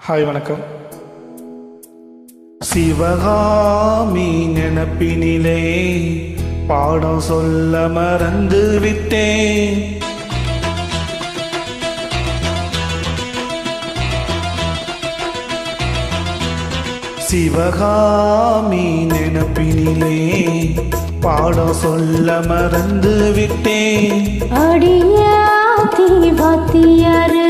Hi வணக்கம். சிவகாமி நினப்பினிலே பாடம் சொல்ல மறந்து விட்டேன். சிவகாமி நினப்பினிலே பாடம் சொல்ல மறந்து விட்டேன். அடியாத்தி வாத்தியாரு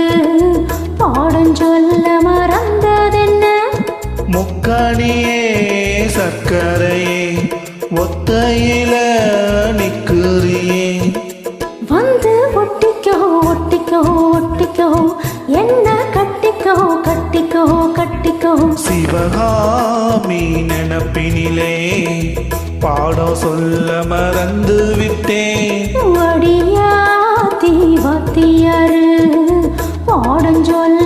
கட்டிக்கோ சிவகாமி நினப்பினிலே பாடம் சொல்ல மறந்து விட்டேன். அடியாத்தி வாத்தியாரு பாடம் சொல்ல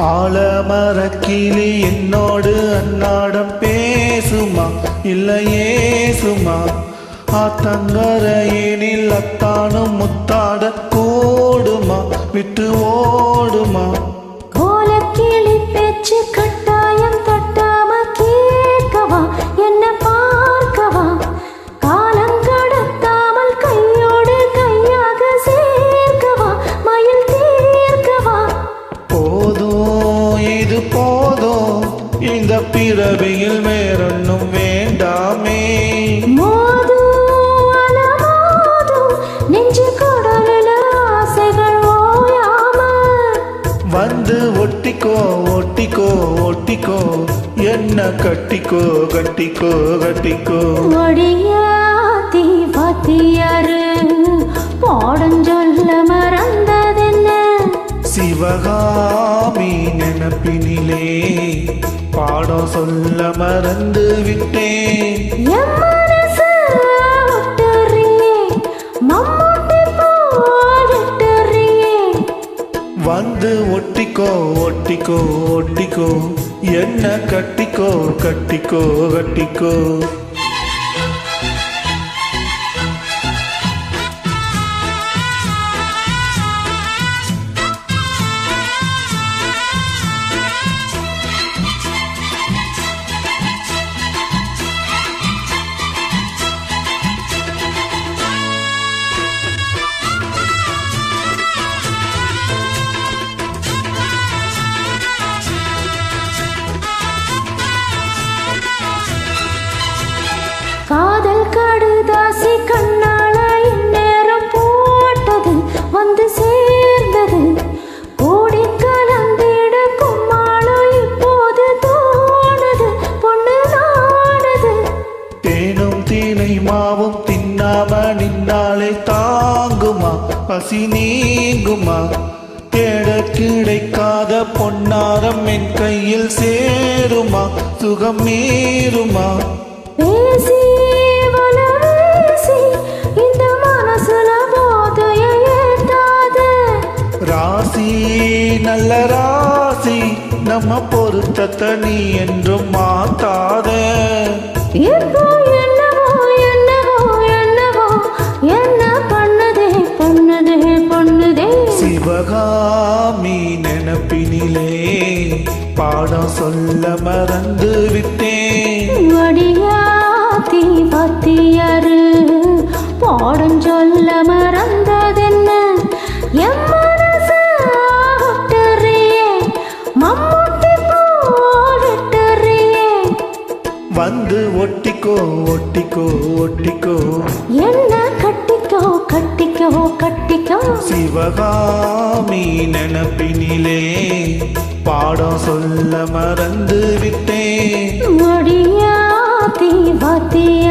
ஆலமரக்கிளி என்னோடு அன்னாடம் பேசுமா? இல்லையே சுமா. ஆத்தங்கரையினில் அத்தானும் முத்தாட கூடுமா? விட்டு ஓடுமா? கோலக்கிளி பேச்சு கட்டு இது போதும். இந்த பிறவியில் வேறொன்னும் வேண்டாமே. வந்து ஒட்டிக்கோ ஒட்டிக்கோ ஒட்டிக்கோ. என்ன கட்டிக்கோ கட்டிக்கோ கட்டிக்கோ. ஒடியாத்தி வாத்தியாரு பாடம் சொல்ல மறந்ததென்ன சிவகாமி நினப்பினிலே பாடம் சொல்ல மறந்து விட்டேன். வந்து ஒட்டிக்கோ ஒட்டிக்கோ ஒட்டிக்கோ என்ன கட்டிக்கோ கட்டிக்கோ கட்டிக்கோ வந்து சேர்ந்தது. கோடி கலந்திட கும்மாளம் இப்போது தோணுது. பொண்ணு நாடுது தேனும் தீனை மாவும் தின்னாம நின்னாலே தாங்குமா? பசி நீங்குமா? தேட கிடைக்காத பொன்னாரம் என் கையில் சேருமா? சுகம் மீறுமா பேசி ராசி நல்ல ராசி. நம்ம பொருத்தத்தை நீ என்றும் மாத்தாத. சிவகாமி நினப்பினிலே பாடம் சொல்ல மறந்து விட்டேன். வடியாத்தி பத்தியாரு பாடம் சொல்ல வந்து ஒட்டிக்கோ ஒட்டிக்கோ ஒட்டிக்கோ. என்ன கட்டிக்கோ கட்டிக்கோ கட்டிக்கோ. சிவகாமி நினப்பினிலே பாடம் சொல்ல மறந்து விட்டேன் வடியாத்தி வாத்தியாரு